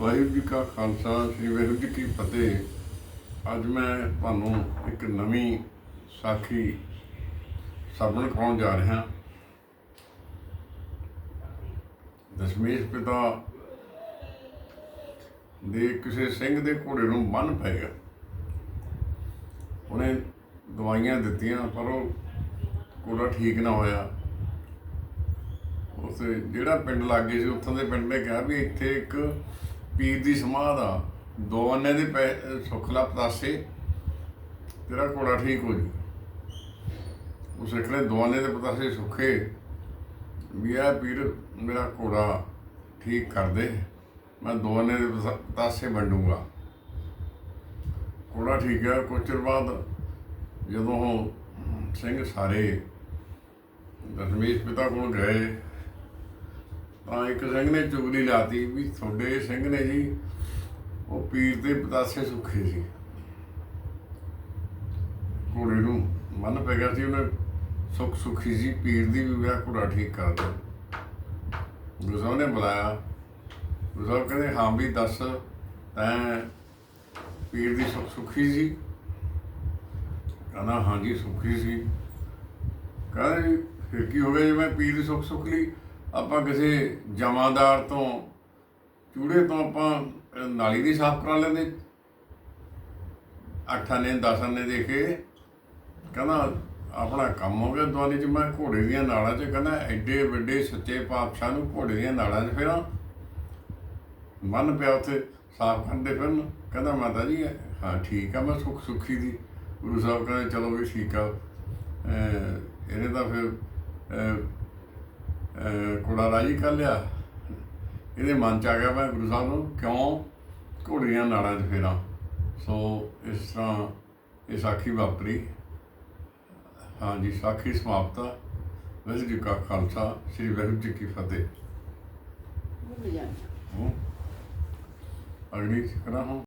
ਵਾਹਿਗੁਰੂ ਜੀ ਕਾ ਖਾਲਸਾ, ਸ੍ਰੀ ਵਾਹਿਗੁਰੂ ਜੀ ਕੀ ਫਤਿਹ। ਅੱਜ ਮੈਂ ਤੁਹਾਨੂੰ ਇੱਕ ਨਵੀਂ ਸਾਖੀ ਸਾਬਣ ਕਰਾਉਣ ਜਾ ਰਿਹਾ। ਦਸ਼ਮੇਸ਼ ਪਿਤਾ ਦੇ ਕਿਸੇ ਸਿੰਘ ਦੇ ਘੋੜੇ ਨੂੰ ਬੰਨ ਪੈ ਗਿਆ। ਉਹਨੇ ਦਵਾਈਆਂ ਦਿੱਤੀਆਂ, ਪਰ ਉਹ ਘੋੜਾ ਠੀਕ ਨਾ ਹੋਇਆ। ਉਸ ਜਿਹੜਾ ਪਿੰਡ ਲਾਗੇ ਸੀ, ਉੱਥੋਂ ਦੇ ਪਿੰਡ ਨੇ ਕਿਹਾ ਵੀ ਇੱਥੇ ਇੱਕ ਪੀਰ ਦੀ ਸਮਾਧ ਆ। ਦੋ ਅੰਨੇ ਦੇ ਪੈ- ਸੁਖਲਾ ਪਤਾਸੇ। ਤੇਰਾ ਘੋੜਾ ਠੀਕ ਹੋ ਜੂ। ਉਸ ਸਿੱਖ ਦੋ ਅੰਨੇ ਦੇ ਪਤਾਸੇ ਸੁੱਖੇ। ਵੀ ਆ ਪੀਰ ਮੇਰਾ ਘੋੜਾ ਠੀਕ ਕਰ ਦੇ ਮੈਂ ਦੋ ਅੰਨੇ ਦੇ ਪਤਾਸੇ ਵੰਡੂਗਾ। ਘੋੜਾ ਠੀਕ ਹੈ ਕੁਝ ਚਿਰ ਬਾਅਦ ਜਦੋਂ ਸਿੰਘ ਸਾਰੇ ਦਸ਼ਮੇਸ਼ ਪਿਤਾ ਕੋਲ ਗਏ ਤਾਂ ਇੱਕ ਸਿੰਘ ਨੇ ਚੁਗਲੀ ਲਾਤੀ ਵੀ ਤੁਹਾਡੇ ਸਿੰਘ ਨੇ ਜੀ ਉਹ ਪੀਰ ਦੇ ਪਤਾਸੇ ਸੁੱਖੇ ਸੀ। ਘੋੜੇ ਨੂੰ ਮਨ ਪੈ ਗਿਆ ਸੀ, ਉਹਨੇ ਸੁੱਖ ਸੁੱਖੀ ਸੀ, ਪੀਰ ਦੀ ਵੀ ਵਿਆਹ ਘੋੜਾ ਠੀਕ ਕਰ ਦੇ ਗੁਰੂ ਨੇ ਬੁਲਾਇਆ। ਗੁਰੂ ਕਹਿੰਦੇ, ਹਾਂ ਵੀ ਦੱਸ, ਤੈਂ ਪੀਰ ਦੀ ਸੁੱਖ ਸੁੱਖੀ ਸੀ? ਕਹਿੰਦਾ ਹਾਂਜੀ ਸੁਖੀ ਸੀ। ਕਹਿੰਦੇ, ਫਿਰ ਕੀ ਹੋ ਗਿਆ ਜੇ ਮੈਂ ਪੀਰ ਦੀ ਸੁੱਖ ਸੁੱਖ ਲਈ ਆਪਾਂ ਕਿਸੇ ਜਮਾਦਾਰ ਤੋਂ, ਚੂੜੇ ਤੋਂ ਆਪਾਂ ਨਾਲੀ ਦੀ ਸਾਫ਼ ਕਰਾ ਲੈਂਦੇ। ਅੱਠਾਂ ਨੇ ਦਸਾਂ ਨੇ ਦੇ ਕੇ ਕਹਿੰਦਾ, ਆਪਣਾ ਕੰਮ ਹੋ ਗਿਆ ਦਵਾਨੀ ਚ, ਮੈਂ ਘੋੜੇ ਦੀਆਂ ਨਾਲਾਂ 'ਚ ਕਹਿੰਦਾ, ਐਡੇ ਵੱਡੇ ਸੱਚੇ ਪਾਤਸ਼ਾਹ ਨੂੰ ਘੋੜੇ ਦੀਆਂ ਨਾਲਾਂ 'ਚ ਫੇਰਾਂ ਮਨ ਪਿਆ ਉੱਥੇ, ਸਾਫ਼ ਕਰਦੇ ਫਿਰਨ। ਕਹਿੰਦਾ, ਮਾਤਾ ਜੀ, ਹਾਂ, ਠੀਕ ਆ, ਮੈਂ ਸੁੱਖ ਸੁਖੀ ਦੀ। ਗੁਰੂ ਸਾਹਿਬ ਕਹਿੰਦੇ, ਚਲੋ ਵੀ ਠੀਕ ਆ। ਇਹਨੇ ਤਾਂ ਫਿਰ ਘੋੜਾ ਰਾਜੀ ਕਰ ਲਿਆ। ਇਹਦੇ ਮਨ ਚ ਆ ਗਿਆ ਮੈਂ ਗੁਰੂ ਸਾਹਿਬ ਨੂੰ ਕਿਉਂ? ਘੋੜੀਆਂ ਨਾੜਾਂ 'ਚ ਫੇਰਾਂ। ਸੋ ਇਸ ਤਰ੍ਹਾਂ ਇਹ ਸਾਖੀ ਵਾਪਰੀ। ਹਾਂਜੀ ਸਾਖੀ ਸਮਾਪਤ ਵਾਹਿਗੁਰੂ ਜੀ ਕਾ ਖਾਲਸਾ ਸ੍ਰੀ ਵਾਹਿਗੁਰੂ ਜੀ ਕੀ ਫਤਿਹ। ਅਗਲੀ ਕਰਾਂ ਹੂੰ